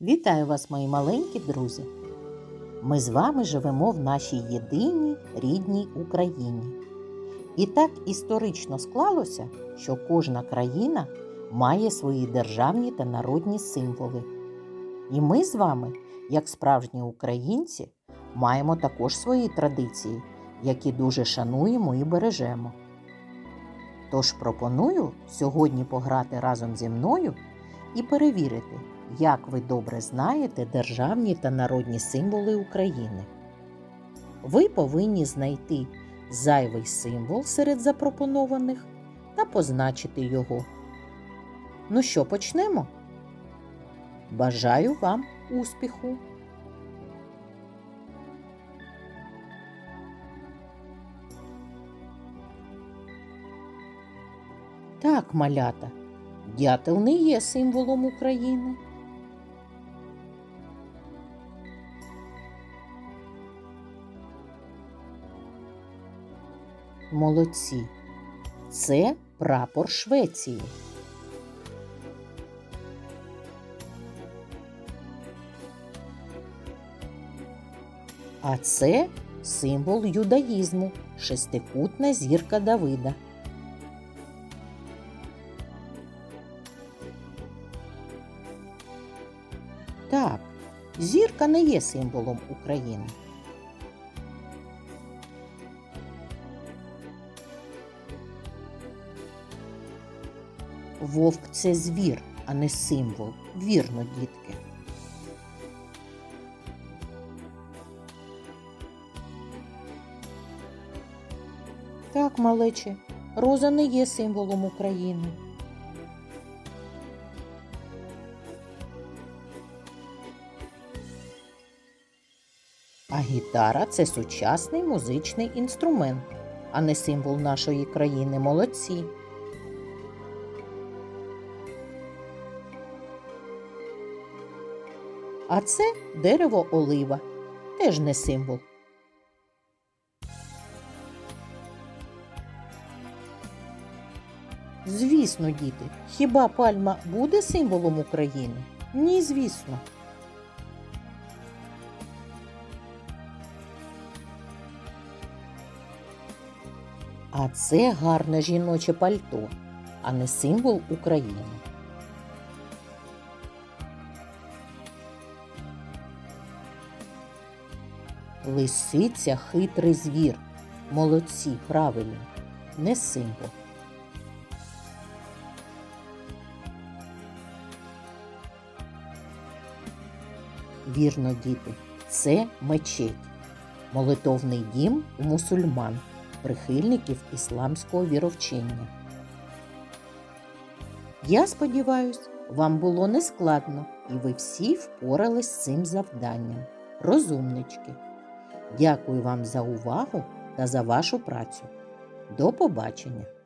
Вітаю вас, мої маленькі друзі! Ми з вами живемо в нашій єдиній рідній Україні. І так історично склалося, що кожна країна має свої державні та народні символи. І ми з вами, як справжні українці, маємо також свої традиції, які дуже шануємо і бережемо. Тож пропоную сьогодні пограти разом зі мною і перевірити, як ви добре знаєте державні та народні символи України. Ви повинні знайти зайвий символ серед запропонованих та позначити його. Ну що, почнемо? Бажаю вам успіху! Так, малята, дятел не є символом України. Молодці. Це прапор Швеції. А це символ юдаїзму шестикутна зірка Давида. Так, зірка не є символом України. Вовк це звір, а не символ. Вірно, дітки. Так, малече, роза не є символом України. А гітара це сучасний музичний інструмент, а не символ нашої країни. Молодці. А це дерево олива, теж не символ. Звісно, діти, хіба пальма буде символом України? Ні, звісно. А це гарне жіноче пальто, а не символ України. Лисиця хитрий звір. Молодці, правильно, не символ. Вірно, діти, це мечеть, молитовний дім у мусульман, прихильників ісламського віровчення. Я сподіваюсь, вам було нескладно і ви всі впорались з цим завданням. Розумнички. Дякую вам за увагу та за вашу працю. До побачення!